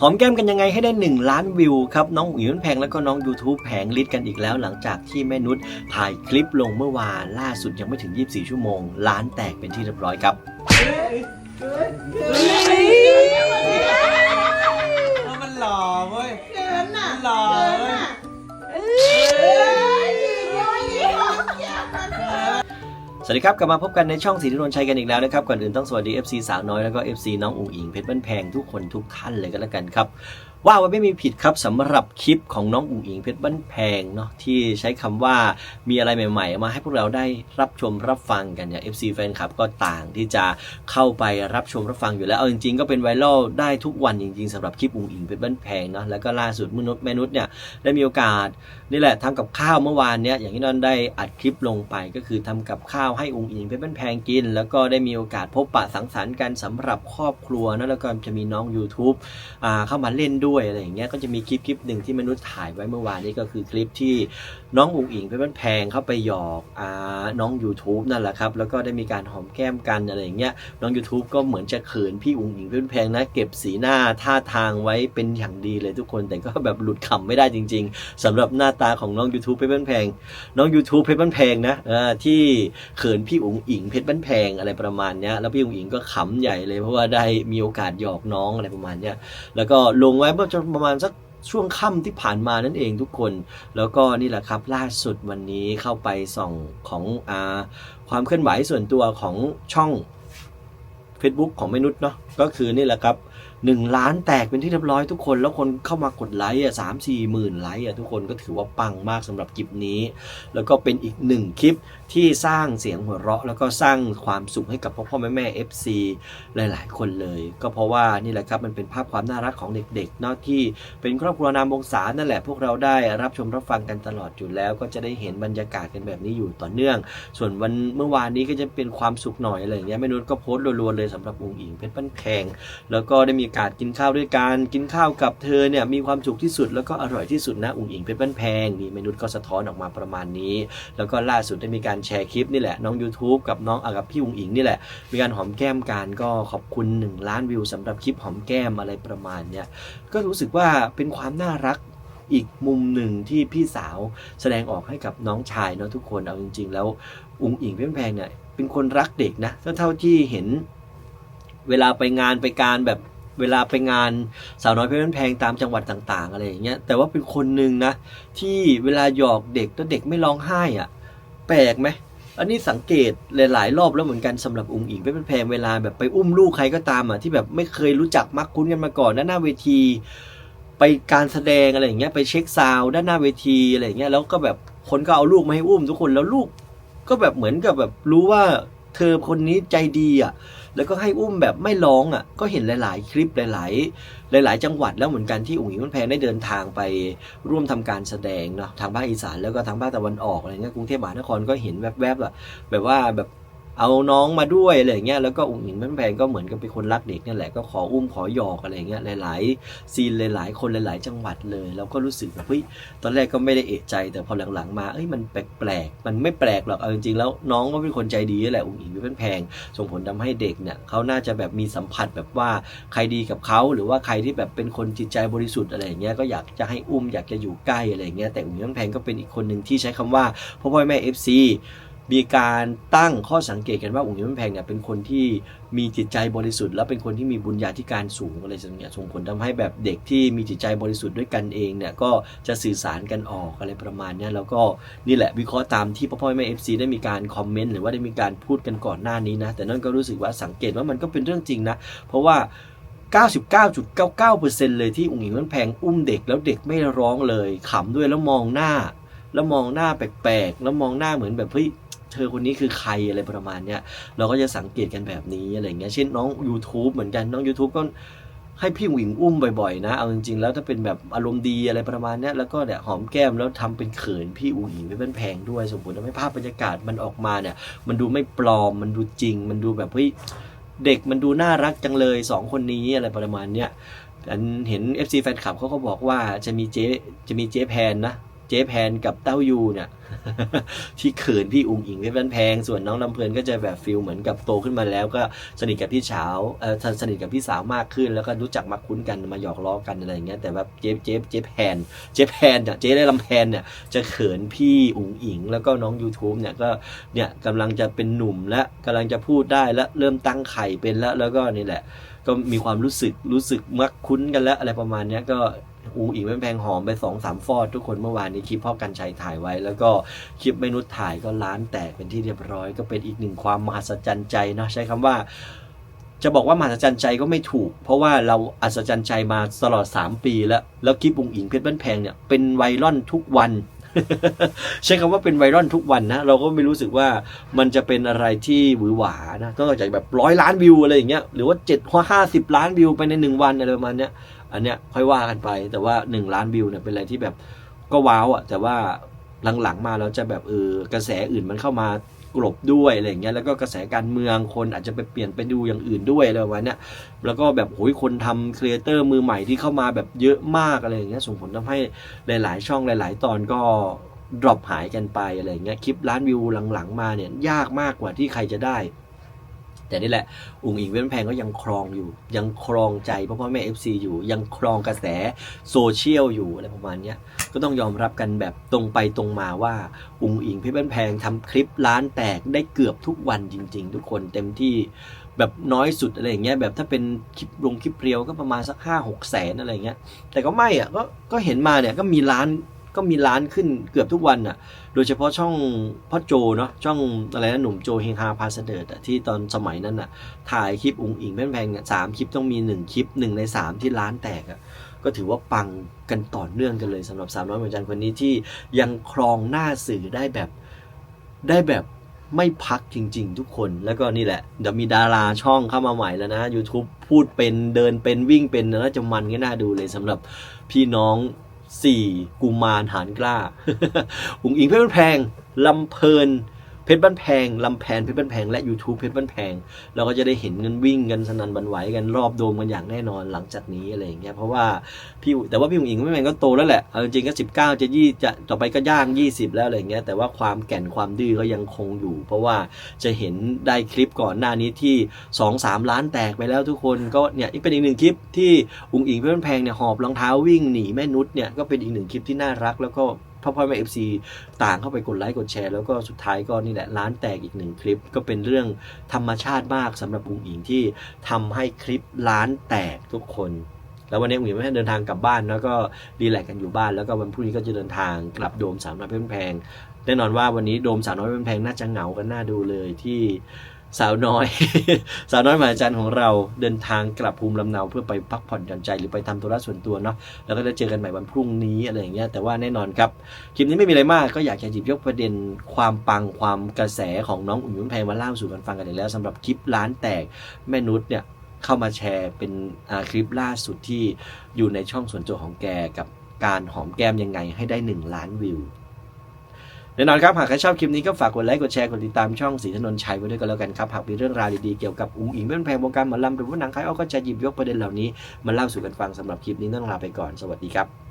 หอมแก้มกันยังไงให้ได้ 1 ล้านวิวครับ น้องอุ๋ยมันแพงแล้วก็น้อง YouTube แผงลิดกันอีกแล้ว หลังจากที่แม่นุชถ่ายคลิปลงเมื่อวานล่าสุดยังไม่ถึง 24 ชั่วโมง ล้านแตกเป็นที่เรียบร้อยครับ มันหล่อเว้ยเกินอะหล่อ วัสดีครับ กลับมาพบกันในช่องสีทินนชัยกันอีกแล้วนะครับ ก่อนอื่นต้องสวัสดี FC สาวน้อยแล้วก็ FC น้องอุ๋งอิงเพชรบ้านแพงทุกคนทุกท่านเลยก็แล้วกันครับว่าไว้ไม่มีผิดครับสำหรับคลิปของน้องอุ๋งอิงเพชรบ้านแพงเนาะที่ใช้คำว่ามีอะไรใหม่ ๆ มาให้พวกเราได้รับชมรับฟังกันเนี่ย FC แฟนคลับก็ต่างที่จะเข้าไปรับชมรับฟังอยู่แล้วเอาจริงๆก็เป็นไวรัลได้ทุกวันจริง ๆสำหรับคลิปอุ๋งอิงเพชรบ้านแพงเนาะแล้วก็ล่าสุดมนุษย์แม่นุษย์เนี่ยได้มีโอกาสนี่แหละทำกับข้าวเมื่อวานเนี้ยอย่างที่นอนได้อัดคลิปลงไปก็คือทำกับข้าวให้องค์อิงเพชรบ้านแพงกิน แล้วก็ได้มีโอกาสพบปะสังสรรค์กันสำหรับครอบครัวนะแล้วก็จะมีน้อง YouTube อ่าเข้ามาเล่นด้วยอะไรอย่างเงี้ยก็จะมีคลิปคลิปหนึ่งที่มนุษย์ถ่ายไว้เมื่อวานนี้ก็คือคลิปที่น้องอุ๋งอิงเพชรบ้านแพงเข้าไปหยอกอ่าน้อง YouTube นั่นแหละครับแล้วก็ได้มีการหอมแก้มกันอะไรอย่างเงี้ยน้อง YouTube ก็เหมือนจะเขินพี่อุ๋งอิงเพชรบ้านแพงนะเก็บสีหน้าท่าทางไว้เป็นอย่างดีเลยทุกคนแต่ก็แบบหลุดขำไม่ได้จริง ๆสำหรับหน้าตาของน้อง YouTube เพชรบ้านแพงน้อง YouTube เพชรบ้านแพงนะที่เขินพี่อุ๋งอิงเพชรบ้านแพงอะไรประมาณเนี้ยแล้วพี่อุ๋งอิงก็ขำใหญ่เลยเพราะว่าได้มีโอกาสหยอกน้องอะไรประมาณเนี้ยแล้วก็ลงไว้เมื่อประมาณสักช่วงค่ำที่ผ่านมานั่นเองทุกคน แล้วก็นี่แหละครับล่าสุดวันนี้เข้าไปส่องของอาความเคลื่อนไหวส่วนตัวของช่อง Facebook ของมนุษย์เนาะก็คือนี่แหละครับหนึ่งล้านแตกเป็นที่เรียบร้อยทุกคน แล้วคนเข้ามากดไลค์อะสามสี่หมื่นไลค์อะทุกคนก็ถือว่าปังมากสำหรับคลิปนี้ แล้วก็เป็นอีกหนึ่งคลิป ที่สร้างเสียงหัวเราะ แล้วก็สร้างความสุขให้กับพ่อพ่อแม่แม่ FC หลาย ๆ คนเลย ก็เพราะว่านี่แหละครับมันเป็นภาพความน่ารักของเด็กๆเนาะที่เป็นครอบครัวนามวงศานั่นแหละพวกเราได้รับชมรับฟังกันตลอดอยู่แล้ว ก็จะได้เห็นบรรยากาศกันแบบนี้อยู่ต่อเนื่อง ส่วนวันเมื่อวานนี้ก็จะเป็นความสุขหน่อยอะไรอย่างเงี้ยแม่นุชก็โพสต์รัวๆเลยสำหรับอุงอิงเพชรบ้นแพงแล้วก็ได้มีโอกาสกินข้าวด้วยกันกินข้าวกับเธอเนี่ยมีความสุขที่สุดแล้วก็อร่อยที่สุดนะอุงอิงเพชรบ้นแพงนี่เมนุษย์ก็สะท้อนออกมาประมาณนี้ แล้วก็ล่าสุดได้มีการแชร์คลิปนี่แหละน้อง YouTube กับน้องอากับพี่อุ๋งอิงนี่แหละ มีการหอมแก้มกันก็ขอบคุณ 1 ล้านวิวสำหรับคลิปหอมแก้มอะไรประมาณเนี้ยก็รู้สึกว่าเป็นความน่ารักอีกมุมหนึ่งที่พี่สาวแสดงออกให้กับน้องชายเนาะทุกคนเอาจริง ๆ แล้วอุ๋งอิงเพชรบ้านแพงเนี่ยเป็นคนรักเด็กนะเท่าที่เห็นเวลาไปงานไปการแบบเวลาไปงานสาวน้อยเพชรบ้านแพงตามจังหวัดต่าง ๆ อะไรอย่างเงี้ยแต่ว่าเป็นคนหนึ่งนะที่เวลาหยอกเด็กแล้วเด็กไม่ร้องไห้อะ แปลกไหมอันนี้สังเกตหลายๆ รอบแล้วเหมือนกันสำหรับองค์อิงเพชรบ้านแพงเวลาแบบไปอุ้มลูกใครก็ตามอะที่แบบไม่เคยรู้จักมักคุ้นกันมาก่อนด้านหน้าเวที ไปการแสดงอะไรอย่างเงี้ยไปเช็คซาวด้านหน้าเวทีอะไรอย่างเงี้ยแล้วก็แบบคนก็เอาลูกมาให้อุ้มทุกคนแล้วลูก ก็แบบเหมือนกับแบบรู้ว่าเธอคนนี้ใจดีอะ แล้วก็ให้อุ้มแบบไม่ร้องอะก็เห็นหลาย ๆ คลิปหลาย ๆ หลาย ๆ จังหวัดแล้วเหมือนกันที่อุ๋งอิงมันแพงได้เดินทางไปร่วมทำการแสดงเนาะทางภาคอีสานแล้วก็ทางภาคตะวันออกอะไรเงี้ยกรุงเทพมหานครก็เห็นแวบๆอะแบบว่าแบบ เอาน้องมาด้วยอะไรเงี้ยแล้วก็อุ๋งอิงมันแพงก็เหมือนกับเป็นคนรักเด็กนั่นแหละก็ขออุ้มขอหยอกอะไรเงี้ยหลาย ๆ ซีนหลาย ๆ คนหลาย ๆ จังหวัดเลยเราก็รู้สึกแบบเฮ้ยตอนแรกก็ไม่ได้เอะใจ แต่พอหลัง ๆ มาเอ้ยมันแปลก ๆ มันไม่แปลกหรอกเอาจริง ๆ แล้วน้องก็เป็นคนใจดีแหละอุ้งอิงเป็นแพงส่งผลทำให้เด็กเนี่ยเขาน่าจะแบบมีสัมผัสแบบว่าใครดีกับเขาหรือว่าใครที่แบบเป็นคนจิตใจบริสุทธิ์อะไรเงี้ยก็อยากจะให้อุ้มอยากจะอยู่ใกล้อะไรเงี้ยแต่อุ้งอิงเป็นแพงก็เป็นอีกคนหนึ่งที่ใช้คำว่าพ่อพ่อแม่เอฟซี มีการตั้งข้อสังเกตกันว่าอุ๋งอิงเป็นแพงเนี่ยเป็นคนที่มีจิตใจบริสุทธิ์แล้วเป็นคนที่มีบุญญาธิการสูงอะไรอย่างเงี้ยส่งผลทำให้แบบเด็กที่มีจิตใจบริสุทธิ์ด้วยกันเองเนี่ยก็จะสื่อสารกันออกอะไรประมาณเนี้ยแล้วก็นี่แหละวิเคราะห์ตามที่พ่อพ่อแม่เอฟซีได้มีการคอมเมนต์หรือว่าได้มีการพูดกันก่อนหน้านี้นะแต่นั่นก็รู้สึกว่าสังเกตว่ามันก็เป็นเรื่องจริงนะ เพราะว่า 99.99%เลยที่อุ๋งอิงมันแพงอุ้มเด็กแล้วเด็กไม่ร้องเลยขำด้วยแล้วมองหน้า แล้วมองหน้าแปลกๆแล้วมองหน้าเหมือนแบบเฮ้ย เธอคนนี้คือใครอะไรประมาณเนี้ยเราก็จะสังเกตกันแบบนี้อะไรเงี้ยเช่นน้อง YouTube เหมือนกันน้อง YouTube ก็ให้พี่หวิงอุ้มบ่อยๆนะเอาจริงๆแล้วถ้าเป็นแบบอารมณ์ดีอะไรประมาณเนี้ยแล้วก็เนี่ยหอมแก้มแล้วทำเป็นเขินพี่อุ๋งอิงไม่เป็นแพงด้วยสมผลทำให้ภาพบรรยากาศมันออกมาเนี่ย มันดูไม่ปลอมมันดูจริง มันดูแบบเฮ้ยเด็กมันดูน่ารักจังเลยสองคนนี้อะไรประมาณเนี้ยอันเห็น FC แฟนคลับเขาก็บอกว่าจะมีเจ๊จะมีเจ๊แพนนะ เจ๊แพนกับเต้ายูเนี่ยที่เขินพี่อุงอิงเพชรบ้านแพง ส่วนน้องลำเพลินก็จะแบบฟิลเหมือนกับโตขึ้นมาแล้ว ก็สนิทกับพี่สาเออสนิทกับพี่สาวมากขึ้น แล้วก็รู้จักมาคุ้นกันมาหยอกล้อกันอะไรอย่างเงี้ยแต่แบบเจ๊เจ๊เจ๊แพนเจ๊แพนเนี่ยเจ๊ได้ลำแพนเนี่ยจะเขินพี่อุงอิง แล้วก็น้อง YouTube เนี่ยก็เนี่ยกำลังจะเป็นหนุ่มและกำลังจะพูดได้และเริ่มตั้งไข่เป็นแล้วแล้วก็นี่แหละ ก็มีความรู้สึกรู้สึกมักคุ้นกันแล้วอะไรประมาณเนี้ยก็ อูอิงเป็นแพงหอมไปสองสามฟอดทุกคนเมื่อวานนี้คลิปพ่อกันชัยถ่ายไว้ แล้วก็คลิปเมนุษถ่ายก็ล้านแตกเป็นที่เรียบร้อย ก็เป็นอีกหนึ่งความมหัศจรรย์ใจเนะใช้คำว่า จะบอกว่ามหัศจรรย์ใจก็ไม่ถูก เพราะว่าเราอัศจรรย์ใจมาตลอด 3 ปีแล้ว แล้วคลิปอุงอิงเพชรบ้านแพงเนี่ยเป็นไวรัลทุกวันใช้คำว่าเป็นไวรัลทุกวันนะ เราก็ไม่รู้สึกว่ามันจะเป็นอะไรที่หวือหวานะก็จากแบบร้อยล้านวิวอะไรอย่างเงี้ยหรือว่าเจ็ดห้าสิบล้านวิวไปในหนึ่งวันอะไรประมาณเนี้ย อันเนี้ยค่อยว่ากันไป แต่ว่าหนึ่งล้านวิวเนี่ยเป็นอะไรที่แบบก็ว้าวอะแต่ว่าหลังๆมาแล้วจะแบบเออกระแสอื่นมันเข้ามากลบด้วยอะไรอย่างเงี้ยแล้วก็กระแสการเมืองคนอาจจะไปเปลี่ยนไปดูอย่างอื่นด้วยอะไรประมาณเนี้ยแล้วก็แบบโหยคนทำครีเอเตอร์มือใหม่ที่เข้ามาแบบเยอะมากอะไรอย่างเงี้ยส่งผลทำให้หลาย ๆ ช่องหลาย ๆ ตอนก็ดรอปหายกันไปอะไรอย่างเงี้ยคลิปล้านวิวหลังๆมาเนี่ยยากมากกว่าที่ใครจะได้ แต่นี่แหละอุ๋งอิงเว้นแพงก็ยังครองอยู่ ยังครองใจพ่อพ่อแม่ FC อยู่ ยังครองกระแสโซเชียลอยู่อะไรประมาณนี้ก็ต้องยอมรับกันแบบตรงไปตรงมาว่าอุ๋งอิงเพชรบ้นแพงทำคลิปล้านแตกได้เกือบทุกวันจริง ๆ ทุกคนเต็มที่แบบน้อยสุดอะไรอย่างเงี้ยแบบถ้าเป็นคลิปลงคลิปเรียวก็ประมาณสักห้าหกแสนอะไรอย่างเงี้ยแต่ก็ไม่อะก็ก็เห็นมาเนี่ยก็มีล้าน ก็มีล้านขึ้นเกือบทุกวันอะ โดยเฉพาะช่องพ่อโจเนาะ ช่องอะไรนะหนุ่มโจเฮงฮาพาสเดิร์ดอะที่ตอนสมัยนั้นอะ ถ่ายคลิปอุงอิงแพงๆเนี่ยสามคลิปต้องมีหนึ่งคลิปหนึ่งในสามที่ล้านแตกอะ ก็ถือว่าปังกันต่อเนื่องกันเลยสำหรับสาวน้อยเหมือนจันคนนี้ที่ยังครองหน้าสื่อได้แบบได้แบบไม่พักจริง ๆ ทุกคน แล้วก็นี่แหละเดี๋ยวมีดาราช่องเข้ามาใหม่แล้วนะ YouTube พูดเป็นเดินเป็นวิ่งเป็นน่าจะมันก็น่าดูเลยสำหรับพี่น้อง สี่กุมารหานกล้าอุ๋งอิงเพชรบ้านแพงลำเพลิน เพชรบ้านแพงลำแพนเพชรบ้านแพงและ YouTube เพชรบ้านแพง เราก็จะได้เห็นกันวิ่งกันสนันบันไหวกันรอบโดมกันอย่างแน่นอนหลังจากนี้อะไรอย่างเงี้ยเพราะว่าพี่แต่ว่าพี่อุ๋งอิงไม่แมนก็โตแล้วแหละเอาจริงก็สิบเก้าจะยี่จะต่อไปก็ย่างยี่สิบแล้วอะไรอย่างเงี้ยแต่ว่าความแก่นความดื้อก็ยังคงอยู่ เพราะว่าจะเห็นได้คลิปก่อนหน้านี้ที่สองสามล้านแตกไปแล้วทุกคนก็เนี่ยเป็นอีกหนึ่งคลิปที่อุ๋งอิงเพชรบ้านแพงเนี่ยหอบรองเท้าวิ่งหนีแม่นุชเนี่ยก็เป็นอีกหนึ่งคลิปที่น่ารักแล้วก็ พ่อพ่อแม่เอฟซีต่างเข้าไปกดไลค์กดแชร์ แล้วก็สุดท้ายก็นี่แหละร้านแตกอีกหนึ่งคลิป ก็เป็นเรื่องธรรมชาติมากสำหรับอุ๋งอิงที่ทำให้คลิปร้านแตกทุกคน แล้ววันนี้อุ๋งอิงไม่ได้เดินทางกลับบ้าน แล้วก็รีแลกกันอยู่บ้านแล้วก็วันพรุ่งนี้ก็จะเดินทางกลับโดมสามน้อยเพื่อนแพงแน่นอนว่าวันนี้โดมสาวน้อยเพื่อนแพงน่าจะเหงากันน่าดูเลยที่ สาวน้อย สาวน้อยมหาจันของเราเดินทางกลับภูมิลำเนาเพื่อไปพักผ่อนหย่อนใจหรือไปทำธุระส่วนตัวเนาะแล้วก็จะเจอกันใหม่วันพรุ่งนี้อะไรอย่างเงี้ยแต่ว่าแน่นอนครับคลิปนี้ไม่มีอะไรมากก็อยากจะหยิบยกประเด็นความปังความกระแสของน้องอุ๋มยิ้มแพงมาเล่าสู่กันฟังกันอีกแล้วสำหรับคลิปร้านแตกแม่นุชเนี่ยเข้ามาแชร์เป็นคลิปล่าสุดที่อยู่ในช่องส่วนตัวของแกกับการหอมแก้มยังไงให้ได้ 1 ล้านวิว น่นอนครับ หากใครชอบคลิปนี้ก็ฝากกดไลค์ กดแชร์ กดติดตามช่องสีถนนชัยไว้ด้วยกันแล้วกันครับ หากมีเรื่องราวดีๆ เกี่ยวกับอุ้งอิงเป็นแพงวงการหมอลำหรือว่าหนังใครเอาก็จะหยิบยกประเด็นเหล่านี้มาเล่าสู่กันฟังสำหรับคลิปนี้ต้องลาไปก่อน สวัสดีครับ